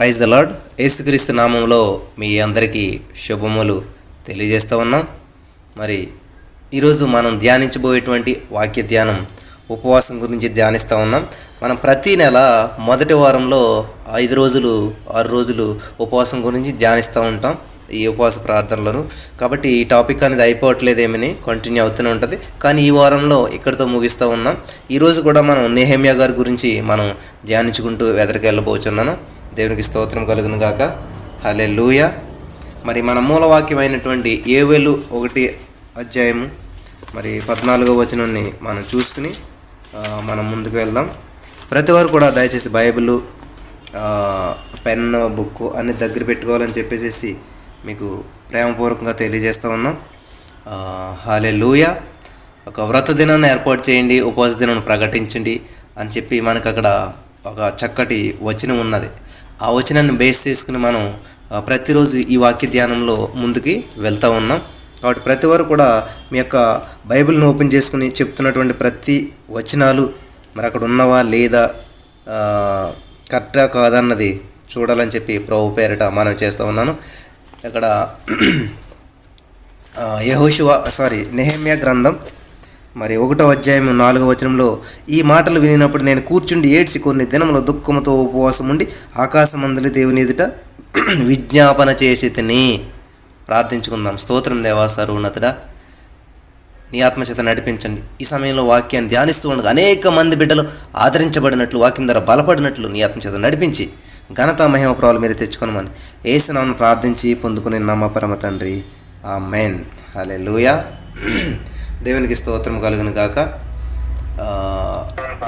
Praise the lord. యేసుక్రీస్తు నామంలో మీ అందరికీ శుభములు తెలియజేస్తూ ఉన్నాం. మరి ఈరోజు మనం ధ్యానించబోయేటువంటి వాక్య ధ్యానం ఉపవాసం గురించి ధ్యానిస్తూ ఉన్నాం. మనం ప్రతి నెల మొదటి వారంలో ఐదు రోజులు ఆరు రోజులు ఉపవాసం గురించి ధ్యానిస్తూ ఉంటాం ఈ ఉపవాస ప్రార్థనలను. కాబట్టి ఈ టాపిక్ అనేది అయిపోవట్లేదేమని కంటిన్యూ అవుతూనే ఉంటుంది. కానీ ఈ వారంలో ఇక్కడితో ముగిస్తూ ఉన్నాం. ఈరోజు కూడా మనం నెహమ్యా గారి గురించి మనం ధ్యానించుకుంటూ ఎదరికి వెళ్ళబోచున్నాను దేవునికి స్తోత్రం కలుగును గాక. హలే లూయ మరి మన మూలవాక్యమైనటువంటి ఏవేలు ఒకటి అధ్యాయము మరి పద్నాలుగో వచనాన్ని మనం చూసుకుని మనం ముందుకు వెళ్దాం. ప్రతి వారు కూడా దయచేసి బైబిల్ పెన్ బుక్ అన్ని దగ్గర పెట్టుకోవాలని చెప్పేసి మీకు ప్రేమపూర్వకంగా తెలియజేస్తూ ఉన్నాం. హాలే లూయ ఒక వ్రత దినాన్ని ఏర్పాటు చేయండి ఉపవాస దినాన్ని ప్రకటించండి అని చెప్పి మనకు అక్కడ ఒక చక్కటి వచనం ఉన్నది. ఆ వచనాన్ని బేస్ చేసుకుని మనం ప్రతిరోజు ఈ వాక్య ధ్యానంలో ముందుకి వెళ్తూ ఉన్నాం. కాబట్టి ప్రతి వారు కూడా మీ యొక్క బైబిల్ని ఓపెన్ చేసుకుని చెప్తున్నటువంటి ప్రతి వచనాలు మరి అక్కడ ఉన్నవా లేదా ఆ, కరెక్టా కాదన్నది చూడాలని చెప్పి ప్రభు పేరిట మనం చేస్తూ ఉన్నాను. ఇక్కడ యహోశివ సారీ నెహమ్య గ్రంథం మరి ఒకటో అధ్యాయం నాలుగో వచనంలో ఈ మాటలు వినినప్పుడు నేను కూర్చుండి ఏడ్చి కొన్ని దినముల దుఃఖముతో ఉపవాసం ఉండి ఆకాశమందలి దేవుని ఎదుట విజ్ఞాపన చేసి తిని ప్రార్థించుకుందాం. స్తోత్రం దేవా సర్వోన్నతుడా. నీ ఆత్మచేత నడిపించండి. ఈ సమయంలో వాక్యాన్ని ధ్యానిస్తూ ఉండగా అనేక మంది బిడ్డలు ఆదరించబడినట్లు వాక్యం ద్వారా బలపడినట్లు నీ ఆత్మచేత నడిపించి ఘనత మహిమ ప్రాలు మీరు తెచ్చుకోనమని ఏసునామను ప్రార్థించి పొందుకునే నమ్మ పరమ తండ్రి. ఆ మెయిన్ హలే దేవునికి స్తోత్రం కలుగును గాక.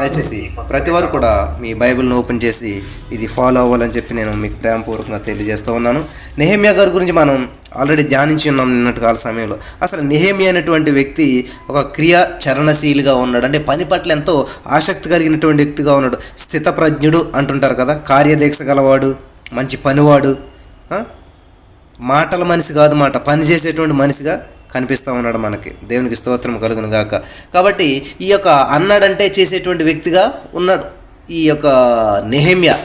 దయచేసి ప్రతి వారు కూడా మీ బైబిల్ని ఓపెన్ చేసి ఇది ఫాలో అవ్వాలని చెప్పి నేను మీకు ప్రేమపూర్వకంగా తెలియజేస్తూ ఉన్నాను. నెహేమియా గారి గురించి మనం ఆల్రెడీ ధ్యానించి ఉన్నాం నిన్నటి కాల సమయంలో. అసలు నెహేమి అనేటువంటి వ్యక్తి ఒక క్రియా చరణశీలిగా ఉన్నాడు. అంటే పని పట్ల ఎంతో ఆసక్తి కలిగినటువంటి వ్యక్తిగా ఉన్నాడు. స్థితప్రజ్ఞుడు అంటుంటారు కదా కార్యదీక్ష గలవాడు మంచి పనివాడు మాటల మనిషి కాదు మాట పని చేసేటువంటి మనిషిగా కనిపిస్తూ ఉన్నాడు మనకి. దేవునికి స్తోత్రం కలుగును గాక. కాబట్టి ఈ యొక్క అన్నాడంటే చేసేటువంటి వ్యక్తిగా ఉన్నాడు. ఈ యొక్క నెహమ్య.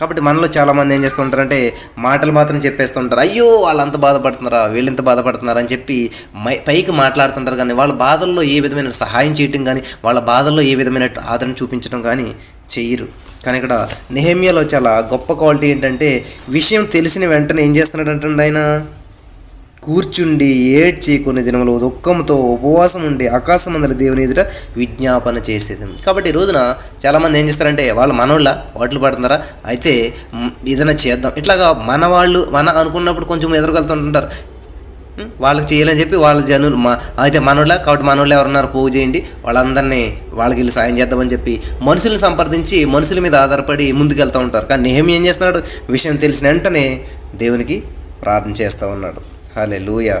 కాబట్టి మనలో చాలామంది ఏం చేస్తుంటారంటే మాటలు మాత్రం చెప్పేస్తుంటారు. అయ్యో వాళ్ళు అంత బాధపడుతున్నారా? వీళ్ళు ఇంత బాధపడుతున్నారా? అని చెప్పి మై పైకి మాట్లాడుతుంటారు. కానీ వాళ్ళ బాధల్లో ఏ విధమైన సహాయం చేయటం కానీ వాళ్ళ బాధల్లో ఏ విధమైన ఆదరణ చూపించడం కానీ చెయ్యరు కానీ ఇక్కడ నెహమ్యాలో చాలా గొప్ప క్వాలిటీ ఏంటంటే విషయం తెలిసిన వెంటనే ఏం చేస్తున్నాడంటే ఆయన? కూర్చుండి ఏడ్చి కొన్ని దినములు దుఃఖంతో ఉపవాసం ఉండి ఆకాశం అందరి దేవుని ఎదుట విజ్ఞాపన చేసేది. కాబట్టి ఈ రోజున చాలామంది ఏం చేస్తారంటే వాళ్ళు మనోళ్ళ వాటిలు పడుతున్నారా? అయితే ఏదైనా చేద్దాం. ఇట్లాగా మన వాళ్ళు మన అనుకున్నప్పుడు కొంచెం ఎదురుకెళ్తుంటుంటారు వాళ్ళకి చేయాలని చెప్పి వాళ్ళ జనులు మా అయితే మనోళ్ళ కాబట్టి మనోళ్ళు ఎవరున్నారు? పూజ చేయండి. వాళ్ళందరినీ వాళ్ళకి వెళ్ళి సాయం చేద్దామని చెప్పి మనుషుల్ని సంప్రదించి మనుషుల మీద ఆధారపడి ముందుకెళ్తూ ఉంటారు. కానీ నేహమి ఏం చేస్తున్నాడు? విషయం తెలిసిన వెంటనే దేవునికి ప్రార్థన చేస్తూ ఉన్నాడు. హలే లూయ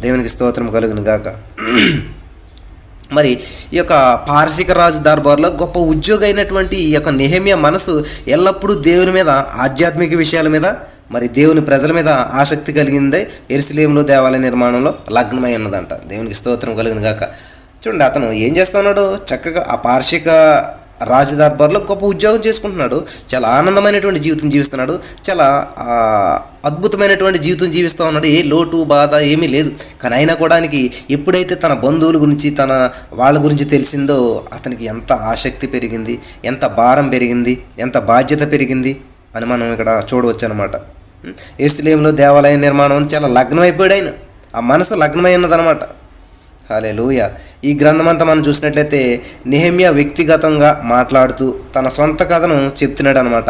దేవునికి స్తోత్రం కలుగును గాక. మరి ఈ యొక్క పారసిక రాజు దర్బార్లో గొప్ప ఉద్యోగి అయినటువంటి ఈ యొక్క నెహమ్య మనసు ఎల్లప్పుడూ దేవుని మీద ఆధ్యాత్మిక విషయాల మీద మరి దేవుని ప్రజల మీద ఆసక్తి కలిగిందే ఎరుసలేంలో దేవాలయ నిర్మాణంలో లగ్నమై ఉన్నదంట. దేవునికి స్తోత్రం కలిగిన గాక. చూడండి అతను ఏం చేస్తున్నాడు? చక్కగా ఆ పార్షిక రాజు దర్బార్లో గొప్ప ఉద్యోగం చేసుకుంటున్నాడు. చాలా ఆనందమైనటువంటి జీవితం జీవిస్తున్నాడు. చాలా అద్భుతమైనటువంటి జీవితం జీవిస్తూ ఉన్నాడు. ఏ లోటు బాధ ఏమీ లేదు. కానీ అయినా కూడా ఆయనకి ఎప్పుడైతే తన బంధువుల గురించి తన వాళ్ళ గురించి తెలిసిందో అతనికి ఎంత ఆసక్తి పెరిగింది ఎంత భారం పెరిగింది ఎంత బాధ్యత పెరిగింది అని మనం ఇక్కడ చూడవచ్చు అనమాట ఏసులేంలో దేవాలయ నిర్మాణం చాలా లగ్నం అయిపోయాడు ఆయన. ఆ మనసు లగ్నమై ఉన్నదనమాట. అలే లూయ ఈ గ్రంథమంతా మనం చూసినట్లయితే నెహమ్యా వ్యక్తిగతంగా మాట్లాడుతూ తన సొంత కథను చెప్తున్నాడు అనమాట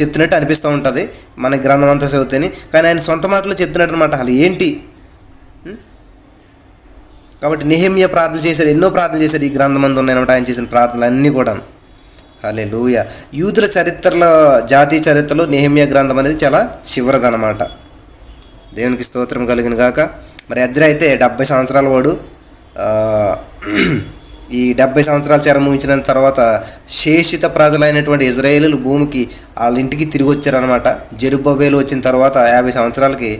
చెప్తున్నట్టు అనిపిస్తూ ఉంటుంది మన గ్రంథం అంతా చదివితేని. కానీ ఆయన సొంత మాటలు చెప్తున్నాడు అనమాట అసలు ఏంటి? కాబట్టి నెహమ్యా ప్రార్థన చేశాడు ఎన్నో ప్రార్థనలు చేశాడు ఈ గ్రంథం అంతా ఉన్నాయన్నమాట ఆయన చేసిన ప్రార్థనలు అన్నీ కూడా హలే లూయ యూదుల చరిత్రలో జాతీయ చరిత్రలో నెహమ్యా గ్రంథం అనేది చాలా చివరిదనమాట దేవునికి స్తోత్రం కలిగిన గాక. మరి అజ్ర అయితే డెబ్బై సంవత్సరాల వాడు ఈ డెబ్బై సంవత్సరాల చెర ముగించిన తర్వాత శేషిత ప్రజలైనటువంటి ఇజ్రాయేలీలు భూమికి వాళ్ళ ఇంటికి తిరిగి వచ్చారనమాట జెరుబ్బబేలు వచ్చిన తర్వాత యాభై సంవత్సరాలకి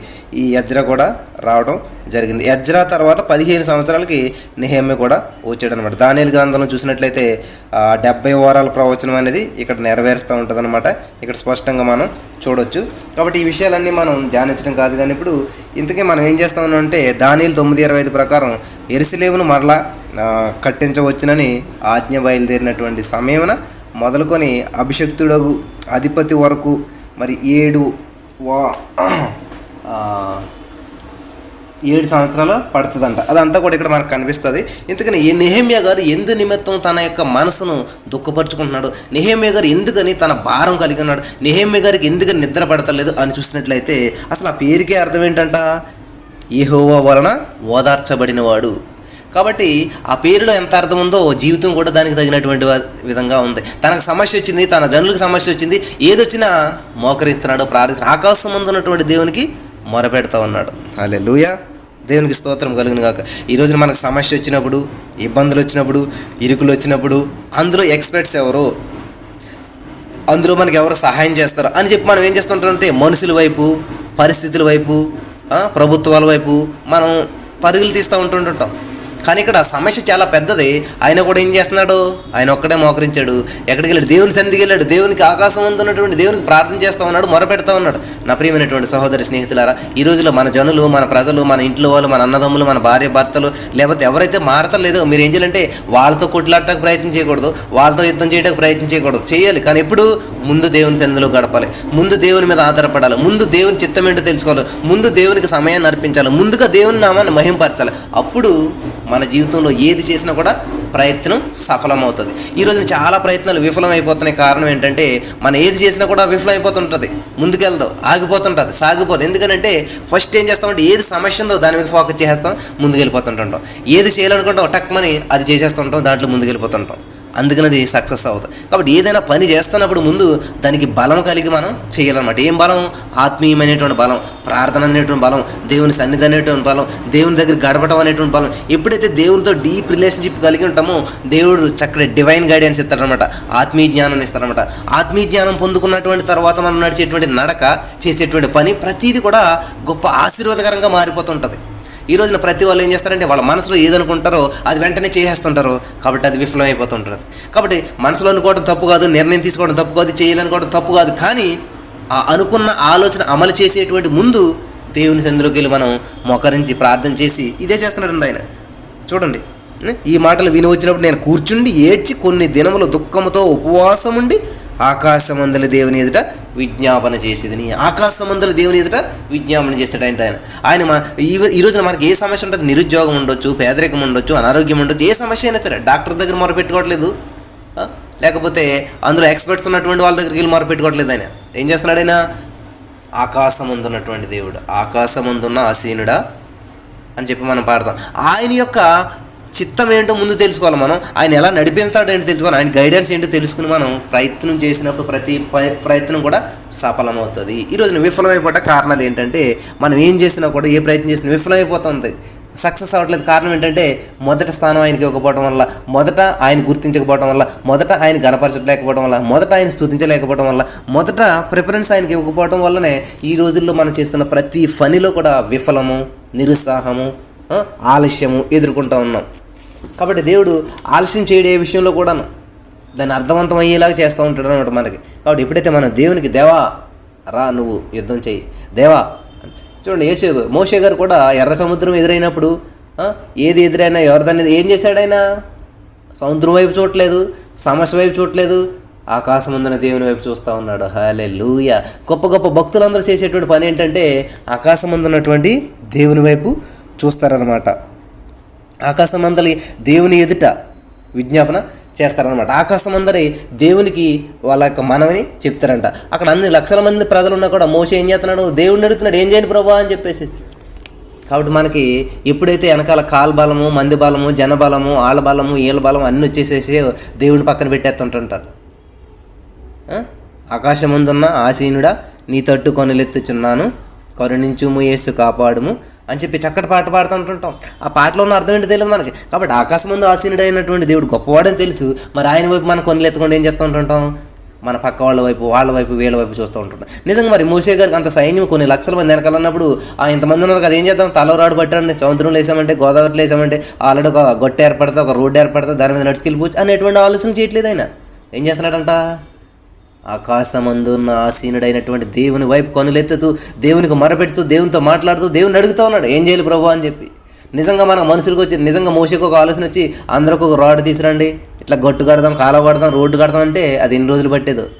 ఈ యజ్రా కూడా రావడం జరిగింది. యజ్రా తర్వాత పదిహేను సంవత్సరాలకి నెహమ్య కూడా వచ్చాడనమాట దానియలు గ్రంథంలో చూసినట్లయితే డెబ్బై వారాల ప్రవచనం అనేది ఇక్కడ నెరవేరుస్తూ ఉంటుందన్నమాట. ఇక్కడ స్పష్టంగా మనం చూడొచ్చు. కాబట్టి ఈ విషయాలన్నీ మనం ధ్యానించడం కాదు కానీ ఇప్పుడు ఇంతకీ మనం ఏం చేస్తామని అంటే దానియలు తొమ్మిది ఇరవై ఐదు ప్రకారం ఎరుసలేమును మరలా కట్టించవచ్చునని ఆజ్ఞ బయలుదేరినటువంటి సమయమున మొదలుకొని అభిషక్తుడగు అధిపతి వరకు మరి ఏడు వా ఏడు సంవత్సరాలు పడుతుందంట. అదంతా కూడా ఇక్కడ మనకు కనిపిస్తుంది. ఎందుకని ఈ నెహమ్యా గారు ఎందు నిమిత్తం తన యొక్క మనసును దుఃఖపరుచుకుంటున్నాడు? నెహమ్యా గారు ఎందుకని తన భారం కలిగి ఉన్నాడు? నెహమ్యా గారికి ఎందుకని నిద్ర పడతలేదు అని చూసినట్లయితే అసలు ఆ పేరుకే అర్థం ఏంటంట? ఏహోవా వలన ఓదార్చబడినవాడు. కాబట్టి ఆ పేరులో ఎంత అర్థం ఉందో జీవితం కూడా దానికి తగినటువంటి విధంగా ఉంది. తనకు సమస్య వచ్చింది తన జనులకు సమస్య వచ్చింది ఏదొచ్చినా మోకరిస్తున్నాడు ప్రార్థిస్తున్నాడు. ఆకాశం ముందున్నటువంటి దేవునికి మొరపెడతా ఉన్నాడు. అలే దేవునికి స్తోత్రం కలుగును కాక ఈరోజు మనకు సమస్య వచ్చినప్పుడు ఇబ్బందులు వచ్చినప్పుడు ఇరుకులు వచ్చినప్పుడు అందులో ఎక్స్పర్ట్స్ ఎవరు? అందులో మనకి ఎవరు సహాయం చేస్తారు? అని చెప్పి మనం ఏం చేస్తుంటామంటే మనుషుల వైపు పరిస్థితుల వైపు ప్రభుత్వాల వైపు మనం పరుగులు తీస్తూ ఉంటుంటుంటాం. కానీ ఇక్కడ సమస్య చాలా పెద్దది. ఆయన కూడా ఏం చేస్తున్నాడు? ఆయన ఒక్కడే మోకరించాడు. ఎక్కడికి వెళ్ళాడు? దేవుని సన్నిధికి వెళ్ళాడు. దేవునికి ఆకాశం అందు ఉన్నటువంటి దేవునికి ప్రార్థన చేస్తూ ఉన్నాడు మొరపెడతా ఉన్నాడు. నా ప్రియమైనటువంటి సహోదరి స్నేహితులారా ఈ రోజులో మన జనులు మన ప్రజలు మన ఇంట్లో వాళ్ళు మన అన్నదమ్ములు మన భార్య భర్తలు లేకపోతే ఎవరైతే మారతలేదో మీరు ఏం చేయాలంటే వాళ్ళతో కొట్లాడటానికి ప్రయత్నం చేయకూడదు వాళ్ళతో యుద్ధం చేయడానికి ప్రయత్నం చేయకూడదు. చేయాలి కానీ ఎప్పుడు ముందు దేవుని సన్నిధిలో గడపాలి. ముందు దేవుని మీద ఆధారపడాలి. ముందు దేవుని చిత్తం ఏంటో తెలుసుకోవాలి. ముందు దేవునికి సమయాన్ని అర్పించాలి. ముందుగా దేవుని నామాన్ని మహింపరచాలి. అప్పుడు మన మన జీవితంలో ఏది చేసినా కూడా ప్రయత్నం సఫలమవుతుంది. ఈ రోజున చాలా ప్రయత్నాలు విఫలమైపోతున్నాయి. కారణం ఏంటంటే మనం ఏది చేసినా కూడా విఫలమైపోతుంటుంది. ముందుకెళ్దాం ఆగిపోతుంటుంది సాగిపోతుంది ఎందుకంటే ఫస్ట్ ఏం చేస్తామంటే ఏది సమస్య ఉందో దాని మీద ఫోకస్ చేస్తాం ముందుకెళ్ళిపోతుంటుంటాం. ఏది చేయాలనుకుంటాం టక్మని అది చేసేస్తుంటాం దాంట్లో ముందుకెళ్ళిపోతుంటాం. అందుకని అది సక్సెస్ అవుతుంది. కాబట్టి ఏదైనా పని చేస్తున్నప్పుడు ముందు దానికి బలం కలిగి మనం చేయాలన్నమాట. ఏం బలం? ఆత్మీయమైనటువంటి బలం ప్రార్థన అనేటువంటి బలం దేవుని సన్నిధి అనేటువంటి బలం దేవుని దగ్గర గడపడం అనేటువంటి బలం. ఎప్పుడైతే దేవునితో డీప్ రిలేషన్షిప్ కలిగి ఉంటామో దేవుడు చక్కటి డివైన్ గైడెన్స్ ఇస్తాడనమాట ఆత్మీయ జ్ఞానం ఇస్తాడనమాట ఆత్మీయ జ్ఞానం పొందుకున్నటువంటి తర్వాత మనం నడిచేటువంటి నడక చేసేటువంటి పని ప్రతిదీ కూడా గొప్ప ఆశీర్వాదకరంగా మారిపోతుంటుంది. ఈ రోజున ప్రతి వాళ్ళు ఏం చేస్తారంటే వాళ్ళ మనసులో ఏదనుకుంటారో అది వెంటనే చేసేస్తుంటారు. కాబట్టి అది విఫలం అయిపోతుంటుంది కాబట్టి మనసులో అనుకోవడం తప్పు కాదు నిర్ణయం తీసుకోవడం తప్పు కాదు చేయాలనుకోవడం తప్పు కాదు. కానీ ఆ అనుకున్న ఆలోచన అమలు చేసేటువంటి ముందు దేవుని సందులోకి వెళ్ళి మనం మొకరించి ప్రార్థన చేసి ఇదే చేస్తున్నాడండి ఆయన. చూడండి. ఈ మాటలు విని వచ్చినప్పుడు నేను కూర్చుండి ఏడ్చి కొన్ని దినములు దుఃఖముతో ఉపవాసం ఉండి ఆకాశమందల దేవుని ఎదుట విజ్ఞాపన చేసేదని ఆకాశమందల దేవుని ఎదుట విజ్ఞాపన చేస్తాడంట ఆయన. ఆయన మా ఈ ఈ రోజున మనకి ఏ సమస్య ఉంటుంది? నిరుద్యోగం ఉండొచ్చు పేదరికం ఉండొచ్చు అనారోగ్యం ఉండొచ్చు ఏ సమస్య అయినా సరే డాక్టర్ దగ్గర మొర పెట్టుకోవట్లేదు. లేకపోతే అందులో ఎక్స్పర్ట్స్ ఉన్నటువంటి వాళ్ళ దగ్గరికి వెళ్ళి మొరపెట్టుకోవట్లేదు ఆయన. ఏం చేస్తున్నాడు ఆయన? ఆకాశమందున్నటువంటి దేవుడు. ఆకాశమందున్న ఆసీనుడా అని చెప్పి మనం పాడతాం. ఆయన యొక్క చిత్తం ఏంటో ముందు తెలుసుకోవాలి మనం. ఆయన ఎలా నడిపిస్తాడో ఏంటో తెలుసుకోవాలి. ఆయన గైడెన్స్ ఏంటో తెలుసుకుని మనం ప్రయత్నం చేసినప్పుడు ప్రతి ప- ప్రయత్నం కూడా సఫలమవుతుంది. ఈరోజు విఫలమైపోవట కారణాలు ఏంటంటే మనం ఏం చేసినా కూడా ఏ ప్రయత్నం చేసినా విఫలమైపోతుంది. సక్సెస్ అవ్వట్లేదు. కారణం ఏంటంటే మొదట స్థానం ఆయనకి ఇవ్వకపోవడం వల్ల మొదట ఆయన గుర్తించకపోవడం వల్ల మొదట ఆయన గనపరచలేకపోవడం వల్ల మొదట ఆయన స్తుతించలేకపోవడం వల్ల మొదట ప్రిఫరెన్స్ ఆయనకి ఇవ్వకపోవడం వల్లనే ఈ రోజుల్లో మనం చేస్తున్న ప్రతి పనిలో కూడా విఫలము నిరుత్సాహము ఆలస్యము ఎదుర్కొంటూ ఉన్నాం. కాబట్టి దేవుడు ఆలస్యం చేయడే విషయంలో కూడాను దాన్ని అర్థవంతం అయ్యేలాగా చేస్తూ ఉంటాడు అనమాట మనకి. కాబట్టి ఎప్పుడైతే మనం దేవునికి దేవా రా నువ్వు యుద్ధం చేయి దేవా చూడండి యేసు మోషే గారు కూడా ఎర్ర సముద్రం ఎదురైనప్పుడు ఏది ఎదురైనా ఎవరిదాన్ని ఏం చేశాడైనా సముద్రం వైపు చూడలేదు సమస్య వైపు చూడలేదు ఆకాశం ఉందిన దేవుని వైపు చూస్తూ ఉన్నాడు. హాలే లూయ గొప్ప గొప్ప భక్తులందరూ చేసేటువంటి పని ఏంటంటే ఆకాశం ఉన్నటువంటి దేవుని వైపు చూస్తారనమాట ఆకాశమందలి దేవుని ఎదుట విజ్ఞాపన చేస్తారనమాట ఆకాశమందరి దేవునికి వాళ్ళ యొక్క మనవని చెప్తారంట. అక్కడ అన్ని లక్షల మంది ప్రజలు ఉన్నా కూడా మోస ఏం చేస్తున్నాడు? దేవుడిని అడుగుతున్నాడు ఏం చేయను ప్రభా? అని చెప్పేసి కాబట్టి మనకి ఎప్పుడైతే వెనకాల కాల్ బలము మంది బలము జనబలము ఆళ్ళ బలము ఈళ్ళ బలం అన్నీ వచ్చేసేసి దేవుని పక్కన పెట్టేస్తుంటుంటారు. ఆ? ఆకాశమందున్న ఆసీనుడా నీ తట్టు కొనలెత్తుచున్నాను కరుణించుము యేసు కాపాడుము. అని చెప్పి చక్కటి పాట పాడుతుంటుంటాం ఆ పాటలో ఉన్న అర్థం ఏంటి తెలియదు మనకి. కాబట్టి ఆకాశం ముందు ఆసీనుడైనటువంటి దేవుడు గొప్పవాడని తెలుసు. మరి ఆయన వైపు మనం కొన్ని ఎత్తుకుండా ఏం చేస్తూ ఉంటుంటాం? మన పక్క వాళ్ళ వైపు వాళ్ళ వైపు వీళ్ళ వైపు చూస్తూ ఉంటుంటాం. నిజంగా మరి మూసే గారికి అంత సైన్యం కొన్ని లక్షల మంది వెనకాల ఉన్నప్పుడు ఆ ఇంతమంది ఉన్నారు కదా ఏం చేద్దాం? తలవరాడు పట్టండి సముద్రంలో వేసామంటే గోదావరిలో వేసామంటే ఆల్రెడీ ఒక గొట్టె ఏర్పడతా ఒక రోడ్డు ఏర్పడతా దాని మీద నడుచుకెళ్ళిపోవచ్చు అనేటువంటి ఆలోచన చేయట్లేదు ఆయన. ఏం చేస్తున్నాడంట? ఆకాశమందున్న ఆసీనుడైనటువంటి దేవుని వైపు కొనులెత్తుతూ దేవునికి మరపెడుతూ దేవునితో మాట్లాడుతూ దేవుని అడుగుతూ ఉన్నాడు. ఏం చేయాలి ప్రభు? అని చెప్పి. నిజంగా మన మనుషులకు వచ్చి నిజంగా మోసకు ఒక ఆలోచన వచ్చి అందరికి ఒక రాడ్ తీసురండి ఇట్లా గట్టు కడదాం కాలువ కడదాం రోడ్డు కడదాం అంటే అది ఎన్ని రోజులు పట్టేదు.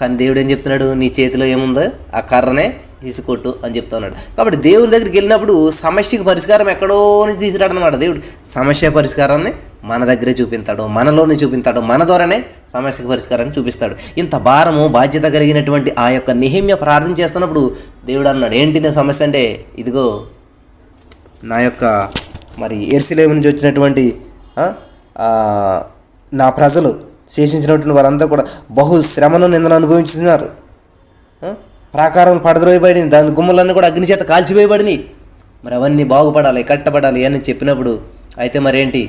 కానీ దేవుడు ఏం చెప్తున్నాడు? నీ చేతిలో ఏముందో? ఆ కర్రనే తీసుకొట్టు అని చెప్తా ఉన్నాడు. కాబట్టి దేవుని దగ్గరికి వెళ్ళినప్పుడు సమస్యకి పరిష్కారం ఎక్కడో నుంచి తీసుకురాడు అనమాట దేవుడు. సమస్య పరిష్కారాన్ని మన దగ్గరే చూపించాడు మనలోనే చూపించాడు మన ద్వారానే సమస్యకు పరిష్కారాన్ని చూపిస్తాడు. ఇంత భారము బాధ్యత కలిగినటువంటి ఆ యొక్క నిహిమ్య ప్రార్థన చేస్తున్నప్పుడు దేవుడు అన్నాడు ఏంటి నా సమస్య అంటే ఇదిగో నా యొక్క మరి ఎర్సిలేము నుంచి వచ్చినటువంటి నా ప్రజలు శేషించినటువంటి వారంతా కూడా బహు శ్రమను నిందను అనుభవించుతున్నారు. ప్రాకారం పడద్రోయబడింది దాని గుమ్మలన్నీ కూడా అగ్ని చేత కాల్చివేయబడినాయి. మరి అవన్నీ బాగుపడాలి కట్టబడాలి అని చెప్పినప్పుడు అయితే మరేంటి?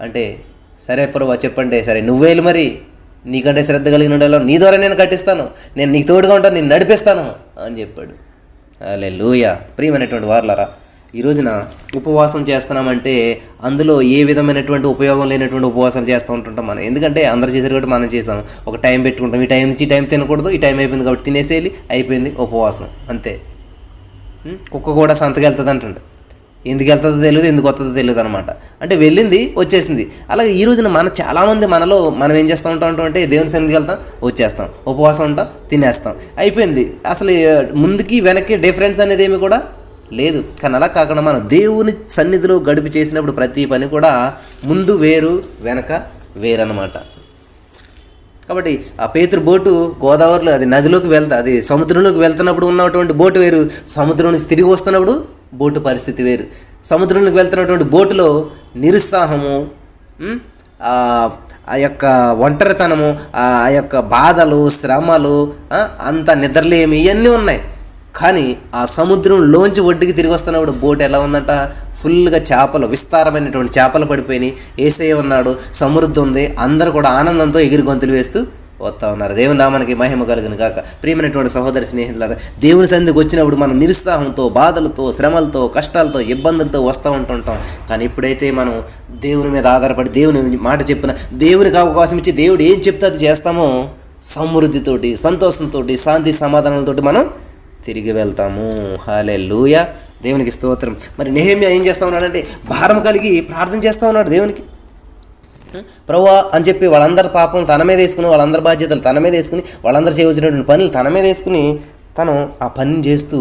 అంటే సరే ప్రభా చెప్పండి. సరే నువ్వేలు మరి? నీకంటే శ్రద్ధ కలిగిన ఉండేలా నీ ద్వారా నేను కట్టిస్తాను. నేను నీకు తోడుగా ఉంటాను నేను నడిపిస్తాను అని చెప్పాడు. అలే లూయ ప్రియమైనటువంటి వార్లరా ఈ రోజున ఉపవాసం చేస్తున్నామంటే అందులో ఏ విధమైనటువంటి ఉపయోగం లేనటువంటి ఉపవాసాలు చేస్తూ ఉంటుంటాం మనం. ఎందుకంటే అందరు చేశారు కాబట్టి మనం చేసాం ఒక టైం పెట్టుకుంటాం. ఈ టైం నుంచి ఈ టైం తినకూడదు. ఈ టైం అయిపోయింది కాబట్టి తినేసేయాలి. అయిపోయింది ఉపవాసం. అంతే. కుక్క కూడా సంతకెళ్తుంది అంటుండే ఎందుకు వెళ్తుందో తెలియదు ఎందుకు వస్తుందో తెలియదు అనమాట అంటే వెళ్ళింది వచ్చేసింది. అలాగే ఈ రోజున మన చాలామంది మనలో మనం ఏం చేస్తూ ఉంటాం అంటే దేవుని సన్నిధికి వెళ్తాం వచ్చేస్తాం. ఉపవాసం ఉంటాం తినేస్తాం. అయిపోయింది. అసలు ముందుకి వెనక్కి డిఫరెన్స్ అనేది ఏమి కూడా లేదు. కానీ అలా కాకుండా మనం దేవుని సన్నిధిలో గడిపి చేసినప్పుడు ప్రతి పని కూడా ముందు వేరు వెనక వేరనమాట కాబట్టి ఆ పేతురు బోటు గోదావరిలో అది నదిలోకి వెళ్తా అది సముద్రంలోకి వెళ్తున్నప్పుడు ఉన్నటువంటి బోటు వేరు. సముద్రం నుంచి తిరిగి వస్తున్నప్పుడు బోటు పరిస్థితి వేరు. సముద్రంలోకి వెళ్తున్నటువంటి బోటులో నిరుత్సాహము ఆ యొక్క ఒంటరితనము ఆ యొక్క బాధలు శ్రమలు అంత నిద్రలేమి ఇవన్నీ ఉన్నాయి. కానీ ఆ సముద్రంలోంచి ఒడ్డుకి తిరిగి వస్తున్నప్పుడు బోట్ ఎలా ఉందంట? ఫుల్గా చేపలు విస్తారమైనటువంటి చేపలు పడిపోయినాయి. ఏసే ఉన్నాడు సమృద్ధి ఉంది. అందరూ కూడా ఆనందంతో ఎగిరి గొంతులు వేస్తూ వస్తూ ఉన్నారు. దేవుని నామానికి మహిమ కలుగును కాక ప్రియమైనటువంటి సహోదరి స్నేహితులారా దేవుని సంధికి వచ్చినప్పుడు మనం నిరుత్సాహంతో బాధలతో శ్రమలతో కష్టాలతో ఇబ్బందులతో వస్తూ ఉంటుంటాం. కానీ ఇప్పుడైతే మనం దేవుని మీద ఆధారపడి దేవుని మాట చెప్పిన దేవునికి అవకాశం ఇచ్చి దేవుడు ఏం చెప్తే అది చేస్తామో సమృద్ధితోటి సంతోషంతో శాంతి సమాధానాలతోటి మనం తిరిగి వెళ్తాము. హాలే లూయ దేవునికి స్తోత్రం. మరి నెహమ్య ఏం చేస్తా ఉన్నాడంటే భారం కలిగి ప్రార్థన చేస్తూ ఉన్నాడు దేవునికి. ప్రభు అని చెప్పి వాళ్ళందరి పాపం తన మీద వేసుకుని వాళ్ళందరి బాధ్యతలు తన మీద వేసుకుని వాళ్ళందరూ చేయవలసినటువంటి పనులు తన మీద వేసుకుని తను ఆ పనిని చేస్తూ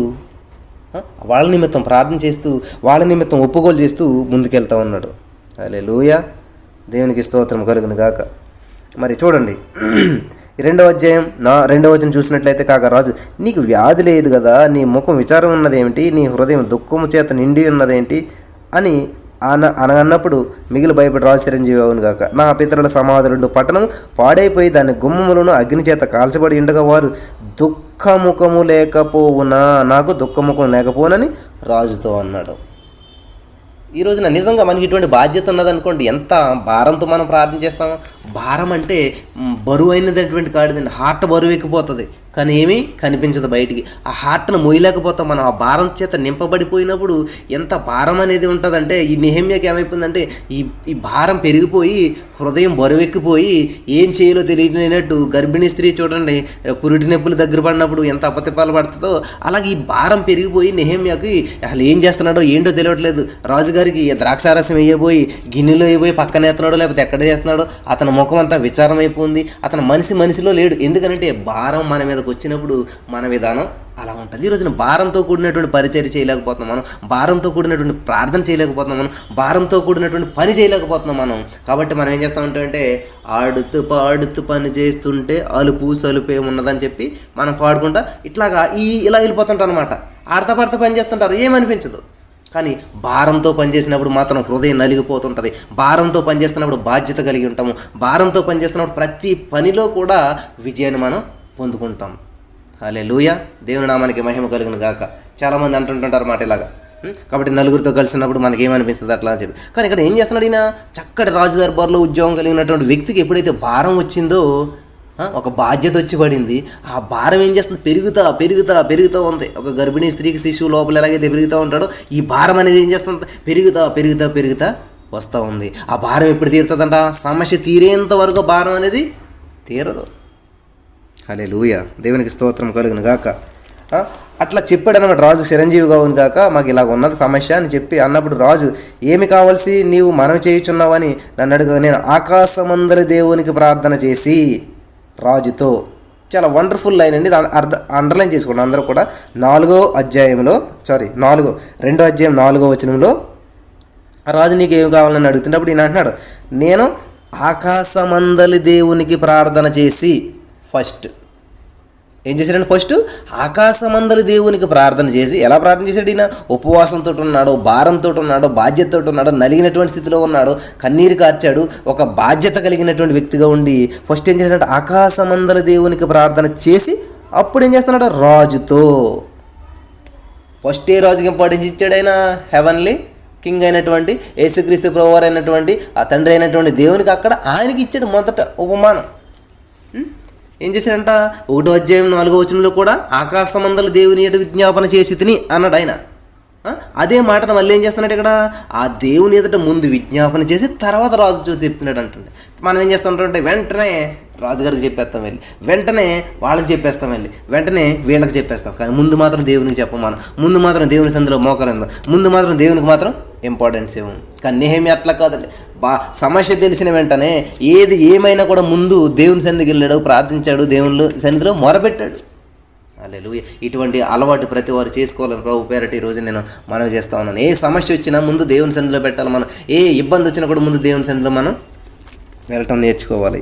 వాళ్ళ నిమిత్తం ప్రార్థన చేస్తూ వాళ్ళ నిమిత్తం ఒప్పుకోలు చేస్తూ ముందుకెళ్తా ఉన్నాడు. అలే లూయ దేవునికి స్తోత్రం కలుగును గాక. మరి చూడండి ఈ రెండవ అధ్యాయం నా రెండవ వచనం చూసినట్లయితే కాక రాజు నీకు వ్యాధి లేదు కదా నీ ముఖం విచారం ఉన్నదేమిటి నీ హృదయం దుఃఖము చేత నిండి ఉన్నదేంటి అని అన అనగన్నప్పుడు మిగిలి భయపడి రాజు చిరంజీవి అవును గాక. నా పితరుల సమాధులుండు పట్టణం పాడైపోయి దాని గుమ్మములను అగ్ని చేత కాల్చబడి ఉండగా వారు దుఃఖముఖము లేకపోవునా? నాకు దుఃఖముఖం లేకపోనని రాజుతో అన్నాడు. ఈ రోజున నిజంగా మనకి ఇటువంటి బాధ్యత ఉన్నదనుకోండి ఎంత భారంతో మనం ప్రార్థన చేస్తామో? భారం అంటే మ్, బరువు అయినటువంటి కాడిదండి హార్ట్ బరువు ఎక్కిపోతుంది. కానీ ఏమీ కనిపించదు బయటికి. ఆ హార్ట్ను మోయలేకపోతాం మనం. ఆ భారం చేత నింపబడిపోయినప్పుడు ఎంత భారం అనేది ఉంటుందంటే ఈ నిహమ్యకి ఏమైపోయిందంటే ఈ ఈ భారం పెరిగిపోయి హృదయం బరువెక్కిపోయి ఏం చేయాలో తెలియనట్టు గర్భిణీ స్త్రీ చూడండి పురిటి నొప్పులు దగ్గర పడినప్పుడు ఎంత అపతిపాలు పడుతుందో అలాగే ఈ భారం పెరిగిపోయి నిహమ్యకి అసలు ఏం చేస్తున్నాడో ఏంటో తెలియట్లేదు. రాజుగారికి ద్రాక్షారసం వేయబోయి గిన్నెలో వేయబోయి పక్కన ఎత్తున్నాడో లేకపోతే ఎక్కడ చేస్తున్నాడో అతని ముఖం అంతా విచారం అయిపోయింది అతను మనిషి మనిషిలో లేడు. ఎందుకంటే భారం మన మీద మీదకి వచ్చినప్పుడు మన విధానం అలా ఉంటుంది. ఈ రోజున భారంతో కూడినటువంటి పరిచర్య చేయలేకపోతున్నాం మనం భారంతో కూడినటువంటి ప్రార్థన చేయలేకపోతున్నాం మనం భారంతో కూడినటువంటి పని చేయలేకపోతున్నాం మనం. కాబట్టి మనం ఏం చేస్తామంటే అంటే ఆడుతూ పాడుతూ పని చేస్తుంటే అలుపు సలుపు ఏమున్నదని చెప్పి మనం పాడుకుంటా ఇట్లాగా ఈ ఇలా వెళ్ళిపోతుంటాం అనమాట ఆడతా పాడతా పని చేస్తుంటారు. ఏమనిపించదు కానీ భారంతో పనిచేసినప్పుడు మాత్రం హృదయం నలిగిపోతుంటుంది. భారంతో పనిచేస్తున్నప్పుడు బాధ్యత కలిగి ఉంటాము. భారంతో పనిచేస్తున్నప్పుడు ప్రతి పనిలో కూడా విజయాన్ని మనం పొందుకుంటాం. అలే లూయ దేవుని నామానికి మహిమ కలుగును గాక. చాలామంది అంటుంటుంటారు మాట ఇలాగా కాబట్టి నలుగురితో కలిసినప్పుడు మనకి ఏమనిపిస్తుంది అట్లా అని చెప్పి. కానీ ఇక్కడ ఏం చేస్తున్నాడు ఈయన? చక్కటి రాజు దర్బార్లో ఉద్యోగం కలిగినటువంటి వ్యక్తికి ఎప్పుడైతే భారం వచ్చిందో ఒక బాధ్యత వచ్చి పడింది ఆ భారం ఏం చేస్తుంది? పెరుగుతా పెరుగుతా పెరుగుతూ ఉంది. ఒక గర్భిణీ స్త్రీకి శిశువు లోపల ఎలాగైతే పెరుగుతూ ఉంటాడో ఈ భారం అనేది ఏం చేస్తుంది? పెరుగుతా పెరుగుతా పెరుగుతా వస్తూ ఉంది. ఆ భారం ఎప్పుడు తీరుతుందంట? సమస్య తీరేంత వరకు భారం అనేది తీరదు. అలే లూయ దేవునికి స్తోత్రం కలుగును గాక. అట్లా చెప్పాడు అనమాట రాజు చిరంజీవి ఉంది కాక మాకు ఇలాగ ఉన్నది సమస్య అని చెప్పి అన్నప్పుడు రాజు ఏమి కావాల్సి నీవు మనం చేయుచున్నావని? నన్ను అడుగు నేను ఆకాశమందరి దేవునికి ప్రార్థన చేసి రాజుతో. చాలా వండర్ఫుల్ లైన్ అండి. దాని అర్థ అండర్లైన్ చేసుకోండి అందరూ కూడా. నాలుగో అధ్యాయంలో సారీ నాలుగో రెండో అధ్యాయం నాలుగో వచనంలో రాజు నీకు ఏమి కావాలని అడుగుతున్నప్పుడు ఈయన అంటున్నాడు నేను ఆకాశమందలి దేవునికి ప్రార్థన చేసి ఫస్ట్. ఏం చేశాడంటే ఫస్ట్? ఆకాశమందలి దేవునికి ప్రార్థన చేసి ఎలా ప్రార్థన చేశాడు ఈయన? ఉపవాసంతో ఉన్నాడు భారంతో ఉన్నాడు బాధ్యతతో ఉన్నాడు నలిగినటువంటి స్థితిలో ఉన్నాడు కన్నీరు కార్చాడు ఒక బాధ్యత కలిగినటువంటి వ్యక్తిగా ఉండి ఫస్ట్ ఏం చేశాడంటే ఆకాశమందలి దేవునికి ప్రార్థన చేసి అప్పుడు ఏం చేస్తున్నాడు? రాజుతో. ఫస్ట్ ఏ రాజుకి ఇంపార్టెన్స్ ఇచ్చాడు ఆయన? హెవెన్లీ కింగ్ అయినటువంటి యేసుక్రీస్తు ప్రభువారు అయినటువంటి ఆ తండ్రి అయినటువంటి దేవునికి అక్కడ ఆయనకి ఇచ్చాడు మొదట ఉపమానం. ఏం చేశాడంట? ఒకటో అధ్యాయం నాలుగో వచనంలో కూడా ఆకాశమందల దేవుని ఎటు విజ్ఞాపన చేసి తిని అన్నాడు ఆయన. అదే మాటను మళ్ళీ ఏం చేస్తున్నాడు ఇక్కడ? ఆ దేవుని ఎదుట ముందు విజ్ఞాపన చేసి తర్వాత రాజు చెప్తున్నాడు అంటుంది మనం ఏం చేస్తుంటే వెంటనే రాజుగారికి చెప్పేస్తాం వెళ్ళి. వెంటనే వాళ్ళకి చెప్పేస్తాం వెళ్ళి. వెంటనే వీళ్ళకి చెప్పేస్తాం. కానీ ముందు మాత్రం దేవునికి చెప్పం మనం ముందు మాత్రం దేవుని సందులో మోకరిందాం ముందు మాత్రం దేవునికి మాత్రం ఇంపార్టెన్స్ ఏమో కానీ నేహేమి అట్లా కాదండి. బా సమస్య తెలిసిన వెంటనే ఏది ఏమైనా కూడా ముందు దేవుని సన్నిధికి వెళ్ళాడు ప్రార్థించాడు దేవుని సన్నిధిలో మొరపెట్టాడు. అల్లెలుయ ఇటువంటి అలవాటు ప్రతి వారు చేసుకోవాలని ప్రభు పేరటి రోజు నేను మనవి చేస్తా ఉన్నాను. ఏ సమస్య వచ్చినా ముందు దేవుని సంధిలో పెట్టాలి మనం. ఏ ఇబ్బంది వచ్చినా కూడా ముందు దేవుని సంధిలో మనం వెళ్ళటం నేర్చుకోవాలి.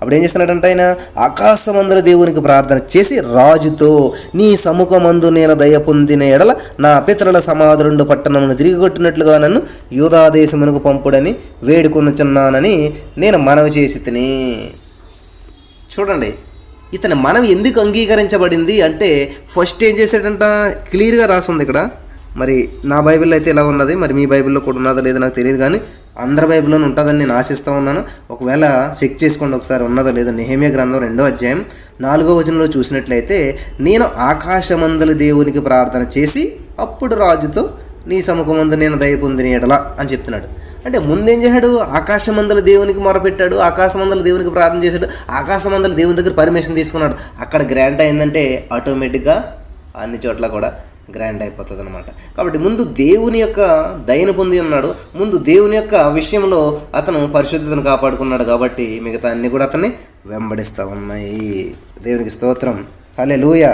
అప్పుడు ఏం చేస్తున్నాడంటే ఆయన? ఆకాశమందర దేవునికి ప్రార్థన చేసి రాజుతో నీ సముఖమందు నేను దయ పొందిన ఎడల నా పితరుల సమాధురుండు పట్టణమును తిరిగి కొట్టినట్లుగా నన్ను యూదాదేశమునకు పంపుడని వేడుకొనుచున్నానని నేను మనవి చేసి తిని. చూడండి ఇతని మనం ఎందుకు అంగీకరించబడింది అంటే ఫస్ట్ ఏం చేశాడంట? క్లియర్గా రాస్తుంది ఇక్కడ. మరి నా బైబిల్లో అయితే ఎలా ఉన్నది మరి మీ బైబిల్లో కూడా ఉన్నదో లేదో నాకు తెలియదు కానీ అందరి బైబిల్లోనే ఉంటుందని నేను ఆశిస్తూ ఉన్నాను. ఒకవేళ చెక్ చేసుకోండి ఒకసారి ఉన్నదో లేదో? నెహేమియా గ్రంథం రెండో అధ్యాయం నాలుగో వచనంలో చూసినట్లయితే నేను ఆకాశమందుల దేవునికి ప్రార్థన చేసి అప్పుడు రాజుతో నీ సముఖమందు నేను దయ పొందిన ఎడల అని చెప్తున్నాడు. అంటే ముందేం చేశాడు? ఆకాశమందల దేవునికి మొరపెట్టాడు ఆకాశమందల దేవునికి ప్రార్థన చేశాడు ఆకాశమందల దేవుని దగ్గర పర్మిషన్ తీసుకున్నాడు. అక్కడ గ్రాంట్ అయిందంటే ఆటోమేటిక్గా అన్ని చోట్ల కూడా గ్రాండ్ అయిపోతుంది అనమాట కాబట్టి ముందు దేవుని యొక్క దయను పొంది ఉన్నాడు. ముందు దేవుని యొక్క విషయంలో అతను పరిశుద్ధతను కాపాడుకున్నాడు కాబట్టి మిగతా అన్ని కూడా అతన్ని వెంబడిస్తూ ఉన్నాయి. దేవునికి స్తోత్రం. హలే లూయ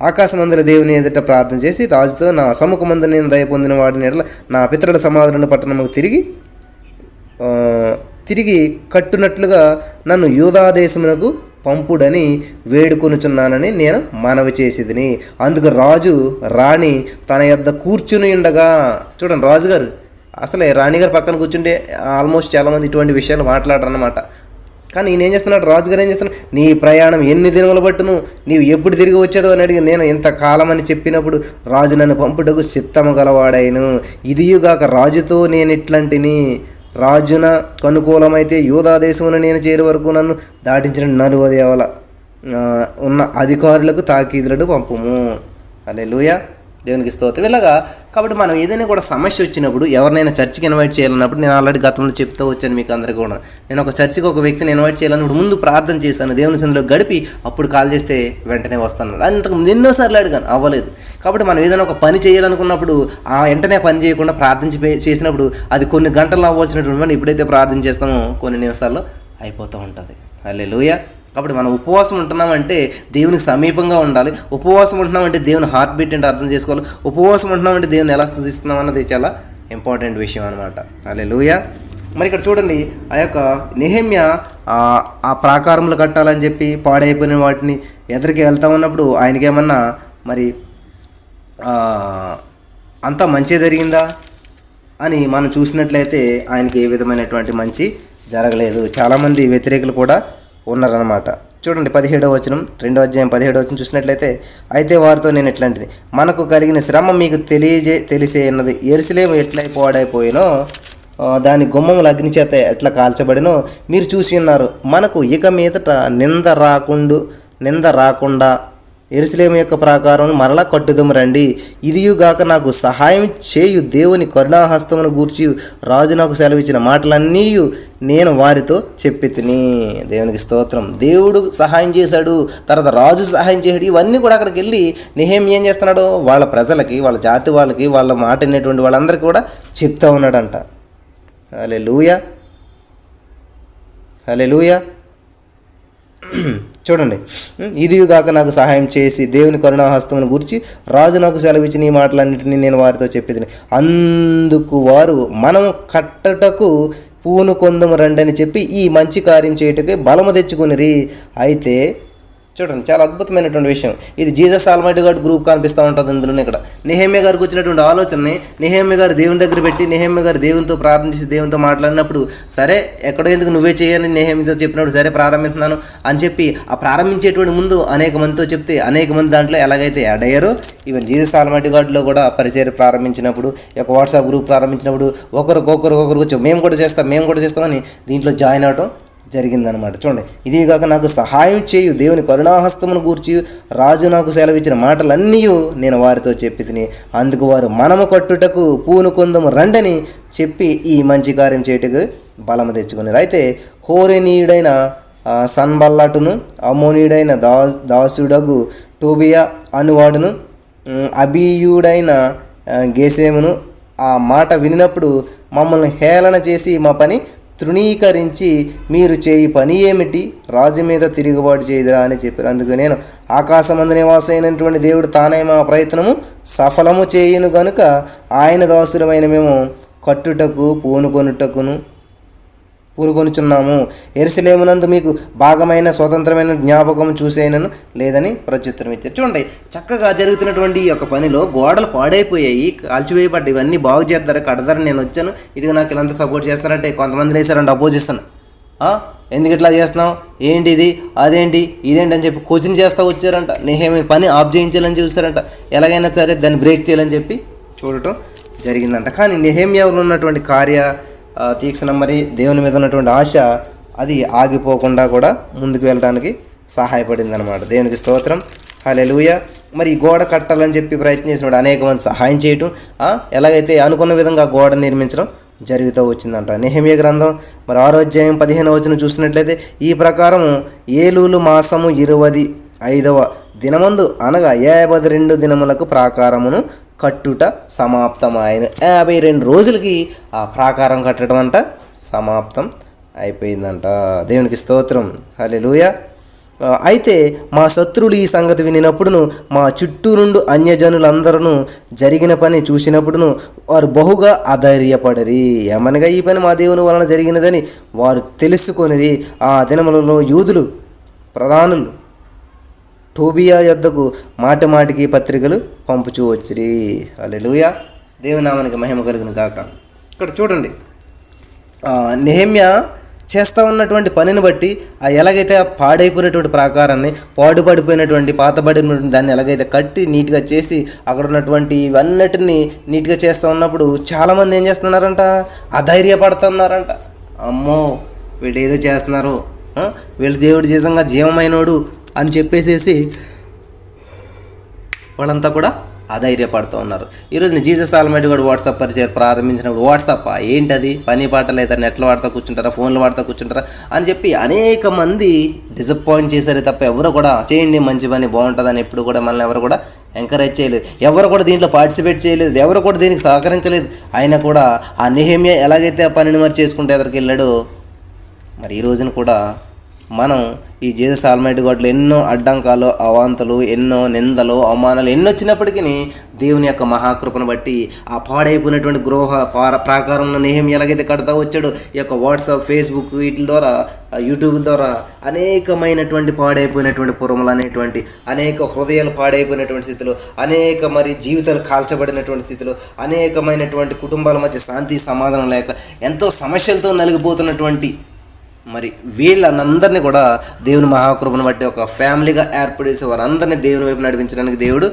ఆకాశమందుల దేవుని ఎదుట ప్రార్థన చేసి రాజుతో నా సముఖమందు నేను దయ పొందిన వాడిని ఎడల నా పితరుల సమాధులను పట్టణముకు తిరిగి తిరిగి కట్టునట్లుగా నన్ను యూదాదేశమునకు పంపుడని వేడుకొనుచున్నానని నేను మనవి చేసేదిని. అందుకు రాజు రాణి తన యొద్ద కూర్చుని ఉండగా చూడండి రాజుగారు అసలే రాణిగారు పక్కన కూర్చుంటే ఆల్మోస్ట్ చాలామంది ఇటువంటి విషయాలు మాట్లాడరు అనమాట కానీ ఈయన ఏం చేస్తున్నాడు? రాజుగారు ఏం చేస్తున్నాడు నీ ప్రయాణం ఎన్ని దినములు పట్టును? నీవు ఎప్పుడు తిరిగి వచ్చేదో అని అడిగి నేను ఇంత కాలమని అని చెప్పినప్పుడు రాజు నన్ను పంపుటకు సిత్తము గలవాడాయను ఇదియుగాక రాజుతో నేను ఇట్లాంటిని. రాజున కనుకూలమైతే యూదాదేశమును నేను చేరే వరకు నన్ను దాటించిన నలువదేవల ఉన్న అధికారులకు తాకీదులను పంపుము. అలే దేవునికి స్తోత్రం. ఇలాగా కాబట్టి మనం ఏదైనా కూడా సమస్య వచ్చినప్పుడు ఎవరినైనా చర్చికి ఇన్వైట్ చేయాలన్నప్పుడు నేను ఆల్రెడీ గతంలో చెప్తూ వచ్చాను మీకు అందరికీ కూడా. నేను ఒక చర్చికి ఒక వ్యక్తిని ఇన్వైట్ చేయాలన్నప్పుడు ముందు ప్రార్థన చేశాను దేవుని సందులో గడిపి అప్పుడు కాల్ చేస్తే వెంటనే వస్తాను అంతకు ముందు ఎన్నోసార్లు అడిగాను అవ్వలేదు. కాబట్టి మనం ఏదైనా ఒక పని చేయాలనుకున్నప్పుడు ఆ వెంటనే పని చేయకుండా ప్రార్థన చేసినప్పుడు అది కొన్ని గంటలు అవ్వాల్సినటువంటి మనం ఎప్పుడైతే ప్రార్థన చేస్తామో కొన్ని నిమిషాల్లో అయిపోతూ ఉంటుంది. అల్లే కాబట్టి మనం ఉపవాసం ఉంటున్నామంటే దేవునికి సమీపంగా ఉండాలి. ఉపవాసం ఉంటున్నామంటే దేవుని హార్ట్ బీట్ అంటే అర్థం చేసుకోవాలి. ఉపవాసం ఉంటున్నామంటే దేవుని ఎలా స్థుతిస్తున్నాం అన్నది చాలా ఇంపార్టెంట్ విషయం అనమాట అలే మరి ఇక్కడ చూడండి ఆ యొక్క నిహమ్య ఆ- ప్రాకారములు కట్టాలని చెప్పి పాడైపోయిన వాటిని ఎదురికి వెళ్తా ఉన్నప్పుడు ఆయనకేమన్నా మరి అంతా మంచి జరిగిందా అని మనం చూసినట్లయితే ఆయనకి ఏ విధమైనటువంటి మంచి జరగలేదు. చాలామంది వ్యతిరేకులు కూడా ఉన్నారనమాట చూడండి పదిహేడవ వచనం రెండో అధ్యాయం పదిహేడవ వచనం చూసినట్లయితే అయితే వారితో నేను ఎట్లాంటిది? మనకు కలిగిన శ్రమ మీకు తెలియజే తెలిసేన్నది ఎరుసలేము ఎట్లయి పాడైపోయినో దాని గుమ్మములు అగ్ని చేత ఎట్లా కాల్చబడినో మీరు చూసి ఉన్నారు. మనకు ఇక మీదట నింద రాకుండు నింద రాకుండా ఎరుసలేము యొక్క ప్రాకారం మరలా కట్టుదము రండి. ఇదియుగాక నాకు సహాయం చేయు దేవుని కరుణాహస్తమును గూర్చి రాజు నాకు సెలవిచ్చిన మాటలన్నీ నేను వారితో చెప్పి తిని దేవునికి స్తోత్రం. దేవుడు సహాయం చేశాడు తర్వాత రాజు సహాయం చేశాడు ఇవన్నీ కూడా అక్కడికి వెళ్ళి నిహేం ఏం చేస్తున్నాడు వాళ్ళ ప్రజలకి వాళ్ళ జాతి వాళ్ళకి వాళ్ళ మాట వినేటువంటి వాళ్ళందరికీ కూడా చెప్తా ఉన్నాడంట. హలే లూయా హలే లూయా చూడండి. ఇది కాక నాకు సహాయం చేసి దేవుని కరుణాహస్తమును గురించి రాజు నాకు సెలవిచ్చిన ఈ మాటలన్నింటినీ నేను వారితో చెప్పేది అందుకు వారు మనం కట్టటకు పూను కొందము రండి అని చెప్పి ఈ మంచి కార్యం చేయుటకే బలము తెచ్చుకునిరి. అయితే చూడండి చాలా అద్భుతమైనటువంటి విషయం. ఇది జీసస్ ఆల్మైటీ గారు గ్రూప్ కనిపిస్తూ ఉంటుంది ఇందులోనే ఇక్కడ. నిహేమ్య గారికి వచ్చినటువంటి ఆలోచనని నిహేమ్య గారు దేవుని దగ్గర పెట్టి నిహేమ్య గారు దేవునితో ప్రార్థించి దేవునితో మాట్లాడినప్పుడు సరే ఎక్కడో ఎందుకు నువ్వే చేయని నిహేమ్యతో చెప్పినప్పుడు సరే ప్రారంభిస్తున్నాను అని చెప్పి ఆ ప్రారంభించేటువంటి ముందు అనేక మందితో చెప్తే అనేక మంది దాంట్లో ఎలాగైతే యాడ్ అయ్యారో ఈవెన్ జీసస్ ఆల్మైటీ గాడ్లో కూడా పరిచయం ప్రారంభించినప్పుడు ఒక వాట్సాప్ గ్రూప్ ప్రారంభించినప్పుడు ఒకరికొకరు ఒకరు వచ్చి మేము కూడా చేస్తాం మేము కూడా చేస్తామని దీంట్లో జాయిన్ అవటం జరిగిందనమాట చూడండి ఇది కాక నాకు సహాయం చేయు దేవుని కరుణాహస్తమును గూర్చి రాజు నాకు సెలవిచ్చిన మాటలన్నీ నేను వారితో చెప్పి తిని అందుకు వారు మనము కట్టుటకు పూను కొందము రండని చెప్పి ఈ మంచి కార్యం చేయుటకు బలము తెచ్చుకున్నారు అయితే హోరెనీయుడైన ఆ, సన్బల్లటును అమోనీయుడైన దా దాసుడగు టోబియా అనువాడును అబీయుడైన గేసేమును ఆ మాట వినినప్పుడు మమ్మల్ని హేళన చేసి మా పని తృణీకరించి మీరు చేయి పని ఏమిటి? రాజు మీద తిరుగుబాటు చేయదురా అని చెప్పారు. అందుకు నేను ఆకాశమందు నివాసైనటువంటి దేవుడు తానే మా ప్రయత్నము సఫలము చేయును గనుక ఆయన దాసురమైన మేము కట్టుటకు పూనుకొనుటకును పూనుకొనుచున్నాము. ఎరుసలేమునందు మీకు భాగమైన స్వతంత్రమైన జ్ఞాపకం చూసేనను లేదని ప్రత్యుత్తరం ఇచ్చారు. చూడండి చక్కగా జరుగుతున్నటువంటి ఈ యొక్క పనిలో గోడలు పాడైపోయాయి కాల్చివేయబడ్డ ఇవన్నీ బాగు చేస్తారు కడతారని నేను వచ్చాను. ఇది నాకు ఇలాంతా సపోర్ట్ చేస్తారంటే కొంతమంది వేసారండి అపోజిషన్ చేస్తాను ఎందుకు ఇట్లా చేస్తున్నావు? ఏంటి ఇది అదేంటి? ఇదేంటి అని చెప్పి కోచింగ్ చేస్తా వచ్చారంట. నేనేమి పని ఆఫ్ చేయించాలని చూసారంట ఎలాగైనా సరే దాన్ని బ్రేక్ చేయాలని చెప్పి చూడటం జరిగిందంట. కానీ నెహేమియాలో ఉన్నటువంటి కార్య తీక్షణం మరి దేవుని మీద ఉన్నటువంటి ఆశ అది ఆగిపోకుండా కూడా ముందుకు వెళ్ళడానికి సహాయపడింది అనమాట దేవునికి స్తోత్రం. హలెలుయ మరి ఈ గోడ కట్టాలని చెప్పి ప్రయత్నించినప్పుడు అనేక మంది సహాయం చేయటం ఎలాగైతే అనుకున్న విధంగా గోడ నిర్మించడం జరుగుతూ వచ్చిందంట. నెహమియ గ్రంథం మరి ఆరోగ్యం పదిహేను వచ్చిన చూసినట్లయితే ఈ ప్రకారం ఏలూలు మాసము ఇరవది ఐదవ దినమందు అనగా యాభై రెండు దినములకు ప్రాకారమును కట్టుట సమాప్తమైన యాభై రెండు రోజులకి ఆ ప్రాకారం కట్టడం అంట సమాప్తం అయిపోయిందంట. దేవునికి స్తోత్రం. హల్లెలూయా. అయితే మా శత్రువులు ఈ సంగతి వినినప్పుడును మా చుట్టూ నుండి అన్యజనులందరూ జరిగిన పని చూసినప్పుడును వారు బహుగా అధైర్యపడరి. ఏమనగా ఈ పని మా దేవుని వలన జరిగినదని వారు తెలుసుకొనిరి. ఆ దినములలో యూదులు ప్రధానులు టోబియా యొద్దకు మాటి మాటికి పత్రికలు పంపుచూ వచ్చిరి. అలెలుయా దేవునామానికి మహిమ కలిగిన కాక ఇక్కడ చూడండి. ఆ, నెహమ్య చేస్తూ ఉన్నటువంటి పనిని బట్టి ఆ ఎలాగైతే పాడైపోయినటువంటి ప్రాకారాన్ని పాడుపడిపోయినటువంటి పాతబడినటువంటి దాన్ని ఎలాగైతే కట్టి నీట్గా చేసి అక్కడ ఉన్నటువంటి ఇవన్నిటిని నీట్గా చేస్తూ ఉన్నప్పుడు చాలామంది ఏం చేస్తున్నారంట? అధైర్యపడుతున్నారంట. అమ్మో వీళ్ళు ఏదో చేస్తున్నారు. వీళ్ళు దేవుడు నిజంగా జీవమైనోడు. అని చెప్పేసేసి వాళ్ళంతా కూడా అధైర్యపడుతూ ఉన్నారు. ఈరోజు జీసస్ ఆల్మైటీ కూడా వాట్సాప్ పరిచయం ప్రారంభించినప్పుడు వాట్సాప్ ఏంటది? పని పాటలు అయితే నెట్లు వాడుతూ కూర్చుంటారా? ఫోన్లు వాడుతూ కూర్చుంటారా? అని చెప్పి అనేక మంది డిసప్పాయింట్ చేశారే తప్ప ఎవరు కూడా చేయండి మంచి పని బాగుంటుందని ఎప్పుడు కూడా మనల్ని ఎవరు కూడా ఎంకరేజ్ చేయలేదు. ఎవరు కూడా దీంట్లో పార్టిసిపేట్ చేయలేదు. ఎవరు కూడా దీనికి సహకరించలేదు. అయినా కూడా ఆ నిహేమియా ఎలాగైతే ఆ పనిని మరి చేసుకుంటే ఎదరికి వెళ్ళాడో మరి ఈ రోజున కూడా మనం ఈ జీసస్ ఆల్మైటీ గాడ్లో ఎన్నో అడ్డంకాలు అవాంతలు ఎన్నో నిందలు అవమానాలు ఎన్ని వచ్చినప్పటికీ దేవుని యొక్క మహాకృపను బట్టి ఆ పాడైపోయినటువంటి గృహ ప్రాకారంలో నేహం ఎలాగైతే కడతా వచ్చాడో ఈ యొక్క వాట్సాప్ ఫేస్బుక్ వీటి ద్వారా యూట్యూబ్ ద్వారా అనేకమైనటువంటి పాడైపోయినటువంటి పురములు అనేటువంటి అనేక హృదయాలు పాడైపోయినటువంటి స్థితిలో అనేక మరి జీవితాలు కాల్చబడినటువంటి స్థితిలో అనేకమైనటువంటి కుటుంబాల మధ్య శాంతి సమాధానం లేక ఎంతో సమస్యలతో నలిగిపోతున్నటువంటి మరి వీళ్ళనందరినీ కూడా దేవుని మహాకృపను బట్టి ఒక ఫ్యామిలీగా ఏర్పడేసి వారందరినీ దేవుని వైపు నడిపించడానికి దేవుడు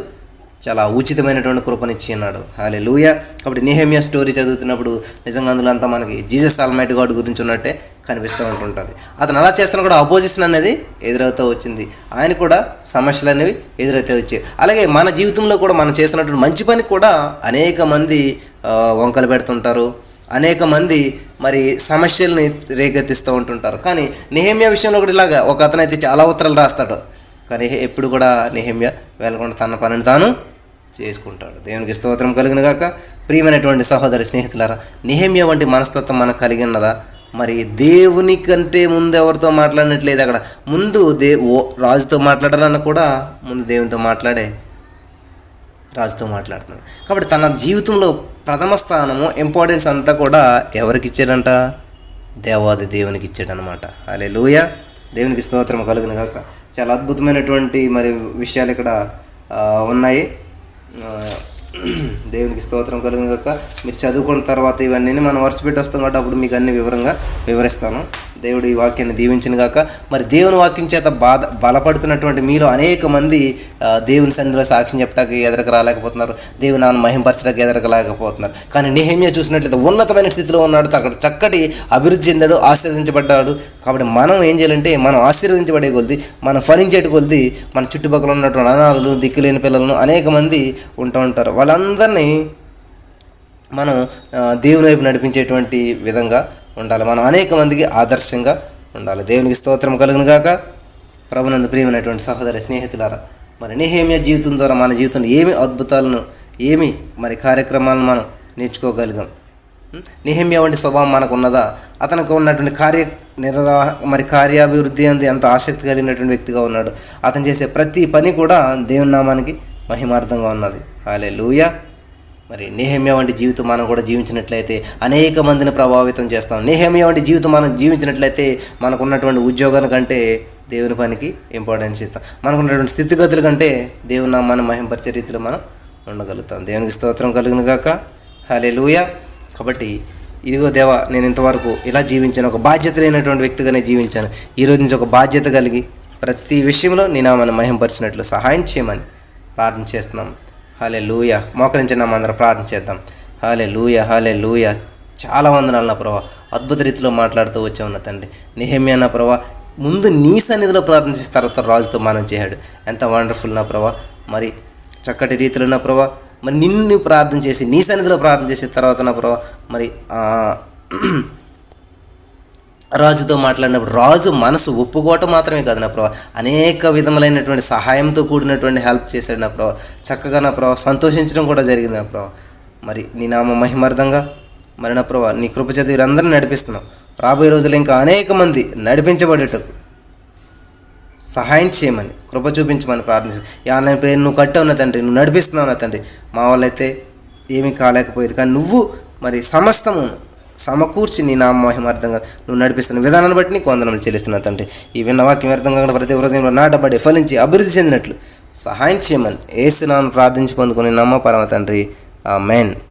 చాలా ఉచితమైనటువంటి కృపనిచ్చి ఉన్నాడు. అలాగే లూయ కాబట్టి నిహేమియా స్టోరీ చదువుతున్నప్పుడు నిజంగా అందులో అంతా మనకి జీసస్ ఆల్మైట్ గాడ్ గురించి ఉన్నట్టే కనిపిస్తూ ఉంటుంటుంది. అతను అలా చేస్తున్నా కూడా అపోజిషన్ అనేది ఎదురవుతూ వచ్చింది. ఆయన కూడా సమస్యలు అనేవి ఎదురవుతూ వచ్చాయి. అలాగే మన జీవితంలో కూడా మనం చేస్తున్నటువంటి మంచి పని కూడా అనేక మంది వంకలు పెడుతుంటారు. అనేక మంది మరి సమస్యల్ని రేకెత్తిస్తూ ఉంటుంటారు. కానీ నిహేమ్య విషయంలో కూడా ఇలాగా. ఒక అతనైతే చాలా ఉత్తరాలు రాస్తాడు. కానీ ఎప్పుడు కూడా నిహేమ్య వెళ్ళకుండా తన పనిని తాను చేసుకుంటాడు. దేవునికి స్తోత్రం కలిగిన గాక. ప్రియమైనటువంటి సహోదరి స్నేహితులారా నిహేమ్య వంటి మనస్తత్వం మనకు కలిగి ఉన్నదా? మరి దేవుని కంటే ముందు ఎవరితో మాట్లాడినట్లేదు అక్కడ. ముందు దే ఓ రాజుతో మాట్లాడాలన్నా కూడా ముందు దేవునితో మాట్లాడే రాజుతో మాట్లాడుతున్నాడు. కాబట్టి తన జీవితంలో ప్రథమ స్థానము ఇంపార్టెన్స్ అంతా కూడా ఎవరికి ఇచ్చాడంట? దేవాది దేవునికి ఇచ్చాడనమాట అలే లూయ దేవునికి స్తోత్రం కలుగును కాక చాలా అద్భుతమైనటువంటి మరి విషయాలు ఇక్కడ ఉన్నాయి. దేవునికి స్తోత్రం కలుగును కాక మీరు చదువుకున్న తర్వాత ఇవన్నీ మనం వరుస పెట్టి వస్తాం కాబట్టి అప్పుడు మీకు అన్ని వివరంగా వివరిస్తాను. దేవుడు ఈ వాక్యాన్ని దీవించిన గాక. మరి దేవుని వాక్యం చేత బాధ బలపడుతున్నటువంటి మీరు అనేక మంది దేవుని సన్నిధిలో సాక్ష్యం చెప్పడానికి ఎదరకు రాలేకపోతున్నారు. దేవుని నాన్న మహింపరచడానికి ఎదరకలేకపోతున్నారు కానీ నిహేమియా చూసినట్లయితే ఉన్నతమైన స్థితిలో ఉన్నాడు. అక్కడ చక్కటి అభివృద్ధి చెందాడు ఆశీర్వదించబడ్డాడు. కాబట్టి మనం ఏం చేయాలంటే మనం ఆశీర్వదించబడే కొలిది మనం ఫలించేటి కొలిది మన చుట్టుపక్కల ఉన్నటువంటి అనాథలు దిక్కులేని పిల్లలను అనేక మంది ఉంటూ ఉంటారు. వాళ్ళందరినీ మనం దేవుని వైపు నడిపించేటువంటి విధంగా ఉండాలి. మనం అనేక మందికి ఆదర్శంగా ఉండాలి. దేవునికి స్తోత్రం కలుగును గాక. ప్రభునందు ప్రియమైనటువంటి సహోదర స్నేహితులారా మరి నిహేమ్య జీవితం ద్వారా మన జీవితంలో ఏమి అద్భుతాలను ఏమి మరి కార్యక్రమాలను మనం నేర్చుకోగలిగాం? నిహమ్య వంటి స్వభావం మనకు ఉన్నదా? అతనికి ఉన్నటువంటి కార్య నిర్వాహ మరి కార్యాభివృద్ధి అంది ఎంత ఆసక్తి కలిగినటువంటి వ్యక్తిగా ఉన్నాడు. అతను చేసే ప్రతి పని కూడా దేవుని నామానికి మహిమార్థంగా ఉన్నది. హాలే లూయా మరి నేహమ్య వంటి జీవితం మనం కూడా జీవించినట్లయితే అనేక మందిని ప్రభావితం చేస్తాం. నేహమ్య వంటి జీవితం మనం జీవించినట్లయితే మనకున్నటువంటి ఉద్యోగాల కంటే దేవుని పనికి ఇంపార్టెన్స్ ఇస్తాం. మనకున్నటువంటి స్థితిగతుల కంటే దేవుని నామాన్ని మహింపరిచే రీతిలో మనం ఉండగలుగుతాం. దేవునికి స్తోత్రం కలుగును గాక. హలే లూయ కాబట్టి ఇదిగో దేవా నేను ఇంతవరకు ఇలా జీవించాను ఒక బాధ్యత లేనటువంటి వ్యక్తిగానే జీవించాను. ఈరోజు నుంచి ఒక బాధ్యత కలిగి ప్రతి విషయంలో నేను మనం మహింపరిచినట్లు సహాయం చేయమని ప్రార్థన చేస్తున్నాము హాలే లూయ మోకరించిన అందరం ప్రార్థన చేద్దాం. హాలే లూయ హాలే లూయ చాలా వందనాలు నా ప్రభా. అద్భుత రీతిలో మాట్లాడుతూ వచ్చావు నా తండ్రి. నిహమ్య నా ప్రభా ముందు నీ సన్నిధిలో ప్రార్థించిన తర్వాత రాజుతో మనం చేశాడు ఎంత వండర్ఫుల్ నా ప్రభా. మరి చక్కటి రీతిలో నా ప్రభా మరి నిన్ను ప్రార్థన చేసి నీ సన్నిధిలో ప్రార్థన చేసిన తర్వాత నా ప్రభా మరి రాజుతో మాట్లాడినప్పుడు రాజు మనసు ఒప్పుకోవటం మాత్రమే కాదు నా ప్రభా. అనేక విధములైనటువంటి సహాయంతో కూడినటువంటి హెల్ప్ చేశాడు నా ప్రభా. చక్కగా నా ప్రభా సంతోషించడం కూడా జరిగింది నా ప్రభా. మరి నీ నామ మహిమార్థంగా మరి నా ప్రభా నీ కృప చేత వీరందరినీ నడిపిస్తున్నావు రాబోయే రోజులు ఇంకా అనేక మంది నడిపించబడేటకు సహాయం చేయమని కృప చూపించమని ప్రార్థిస్తాను ఈ ఆన్లైన్ ప్రేయర్ నువ్వు కట్టావు నా తండ్రి నువ్వు నడిపిస్తున్నావు నా తండ్రి. మా వాళ్ళైతే ఏమీ కాలేకపోయేది. కానీ నువ్వు మరి సమస్తము సమకూర్చి నీ నామ మహిమార్థంగా నువ్వు నడిపిస్తున్న విధానాన్ని బట్టి నీకు వందనములు చెల్లిస్తున్నావు తండ్రి. ఈ విన్న వాక్యం అర్థంగా ప్రతి హృదయంలో నాటబడి ఫలించి అభివృద్ధి చెందినట్లు సహాయం చేయమని ఏసునాను ప్రార్థించి పొందుకుని నమ్మ పరమ తండ్రి. ఆ మెయిన్